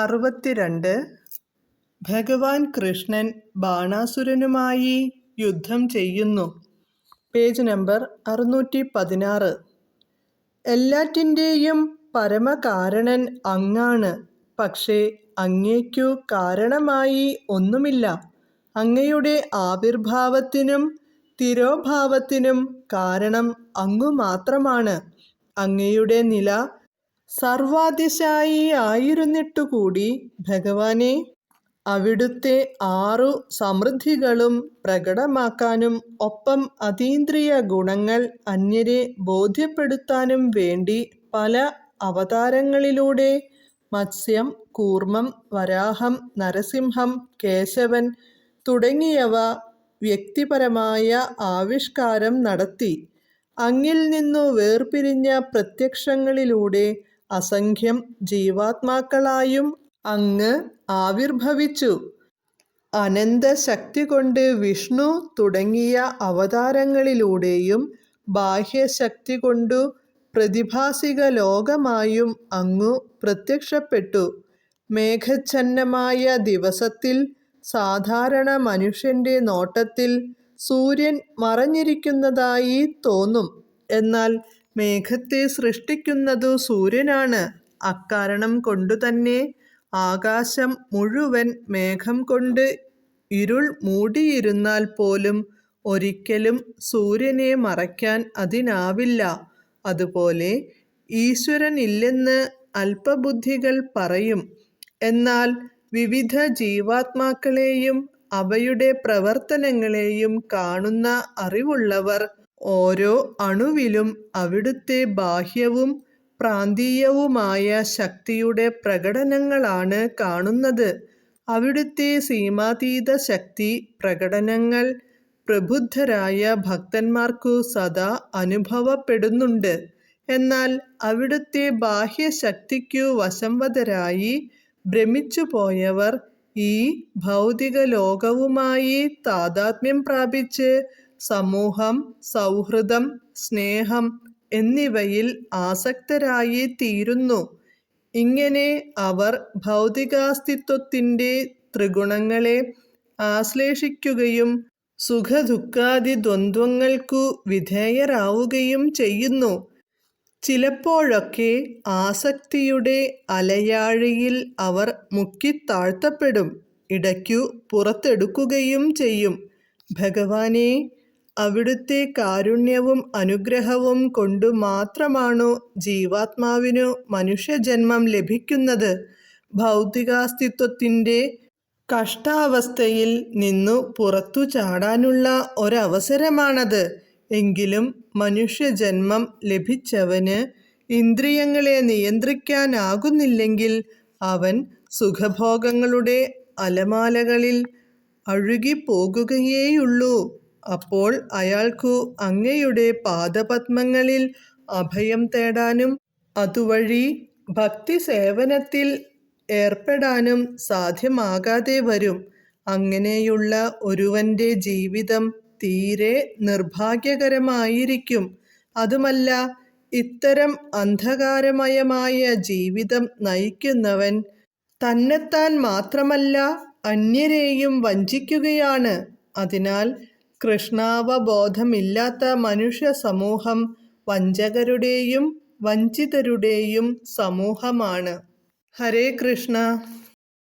അറുപത്തിരണ്ട്. ഭഗവാൻ കൃഷ്ണൻ ബാണാസുരനുമായി യുദ്ധം ചെയ്യുന്നു. പേജ് നമ്പർ അറുന്നൂറ്റി പതിനാറ് എല്ലാറ്റിന്റെയും പരമകാരണൻ അങ്ങാണ്. പക്ഷേ അങ്ങേക്കു കാരണമായി ഒന്നുമില്ല. അങ്ങയുടെ ആവിർഭാവത്തിനും തിരോഭാവത്തിനും കാരണം അങ്ങു മാത്രമാണ് അങ്ങയുടെ നില സർവാതിശായി ആയിരുന്നിട്ടുകൂടി ഭഗവാനെ. അവിടുത്തെ ആറു സമൃദ്ധികളും പ്രകടമാക്കാനും ഒപ്പം അതീന്ദ്രിയ ഗുണങ്ങൾ അന്യരെ ബോധ്യപ്പെടുത്താനും വേണ്ടി പല അവതാരങ്ങളിലൂടെ മത്സ്യം കൂർമ്മം വരാഹം നരസിംഹം കേശവൻ തുടങ്ങിയവ വ്യക്തിപരമായ ആവിഷ്കാരം നടത്തി. അങ്ങിൽ നിന്നു വേർപിരിഞ്ഞ പ്രത്യക്ഷങ്ങളിലൂടെ അസംഖ്യം ജീവാത്മാക്കളായും അങ്ങ് ആവിർഭവിച്ചു. അനന്തശക്തി കൊണ്ട് വിഷ്ണു തുടങ്ങിയ അവതാരങ്ങളിലൂടെയും ബാഹ്യശക്തി കൊണ്ടു പ്രതിഭാസിക ലോകമായും അങ്ങു പ്രത്യക്ഷപ്പെട്ടു. മേഘച്ഛന്നമായ ദിവസത്തിൽ സാധാരണ മനുഷ്യന്റെ നോട്ടത്തിൽ സൂര്യൻ മറഞ്ഞിരിക്കുന്നതായി തോന്നും. എന്നാൽ മേഘത്തെ സൃഷ്ടിക്കുന്നതു സൂര്യനാണ്. അക്കാരണം കൊണ്ടുതന്നെ ആകാശം മുഴുവൻ മേഘം കൊണ്ട് ഇരുൾ മൂടിയിരുന്നാൽ പോലും ഒരിക്കലും സൂര്യനെ മറയ്ക്കാൻ അതിനാവില്ല. അതുപോലെ ഈശ്വരനില്ലെന്ന് അല്പബുദ്ധികൾ പറയും. എന്നാൽ വിവിധ ജീവാത്മാക്കളെയും അവയുടെ പ്രവർത്തനങ്ങളെയും കാണുന്ന അറിവുള്ളവർ ഓരോ അണുവിലും അവിടുത്തെ ബാഹ്യവും പ്രാന്തീയവുമായ ശക്തിയുടെ പ്രകടനങ്ങളാണ് കാണുന്നത്. അവിടുത്തെ സീമാതീത ശക്തി പ്രകടനങ്ങൾ പ്രബുദ്ധരായ ഭക്തന്മാർക്കു സദാ അനുഭവപ്പെടുന്നുണ്ട്. എന്നാൽ അവിടുത്തെ ബാഹ്യശക്തിക്കു വശംവതരായി ഭ്രമിച്ചു പോയവർ ഈ ഭൗതിക ലോകവുമായി താതാത്മ്യം പ്രാപിച്ച് സമൂഹം സൗഹൃദം സ്നേഹം എന്നിവയിൽ ആസക്തരായി തീരുന്നു. ഇങ്ങനെ അവർ ഭൗതികാസ്തിത്വത്തിന്റെ ത്രിഗുണങ്ങളെ ആശ്ലേഷിക്കുകയും സുഖദുഃഖാദി ദ്വന്ദ്വങ്ങൾക്കു വിധേയരാവുകയും ചെയ്യുന്നു. ചിലപ്പോഴൊക്കെ ആസക്തിയുടെ അലയാഴിയിൽ അവർ മുക്കിത്താഴ്ത്തപ്പെടും ഇടയ്ക്കു പുറത്തെടുക്കുകയും ചെയ്യും. ഭഗവാനെ അവിടുത്തെ കാരുണ്യവും അനുഗ്രഹവും കൊണ്ടു മാത്രമാണു ജീവാത്മാവിനു മനുഷ്യജന്മം ലഭിക്കുന്നത് ഭൗതികാസ്തിത്വത്തിന്റെ കഷ്ടാവസ്ഥയിൽ നിന്നു പുറത്തു ചാടാനുള്ള ഒരവസരമാണത് എങ്കിലും മനുഷ്യജന്മം ലഭിച്ചവന് ഇന്ദ്രിയങ്ങളെ നിയന്ത്രിക്കാനാകുന്നില്ലെങ്കിൽ അവൻ സുഖഭോഗങ്ങളുടെ അലമാലകളിൽ അഴുകിപ്പോകുകയേയുള്ളൂ. അപ്പോൾ അയാൾക്കു അങ്ങയുടെ പാദപത്മങ്ങളിൽ അഭയം തേടാനും അതുവഴി ഭക്തി സേവനത്തിൽ ഏർപ്പെടാനും സാധ്യമാകാതെ വരും. അങ്ങനെയുള്ള ഒരുവന്റെ ജീവിതം തീരെ നിർഭാഗ്യകരമായിരിക്കും. അതുമല്ല, ഇത്തരം അന്ധകാരമയമായ ജീവിതം നയിക്കുന്നവൻ തന്നെത്താൻ മാത്രമല്ല അന്യരെയും വഞ്ചിക്കുകയാണ്. അതിനാൽ കൃഷ്ണാവബോധമില്ലാത്ത മനുഷ്യ സമൂഹം വഞ്ചകരുടെയും വഞ്ചിതരുടെയും സമൂഹമാണ്. ഹരേ കൃഷ്ണ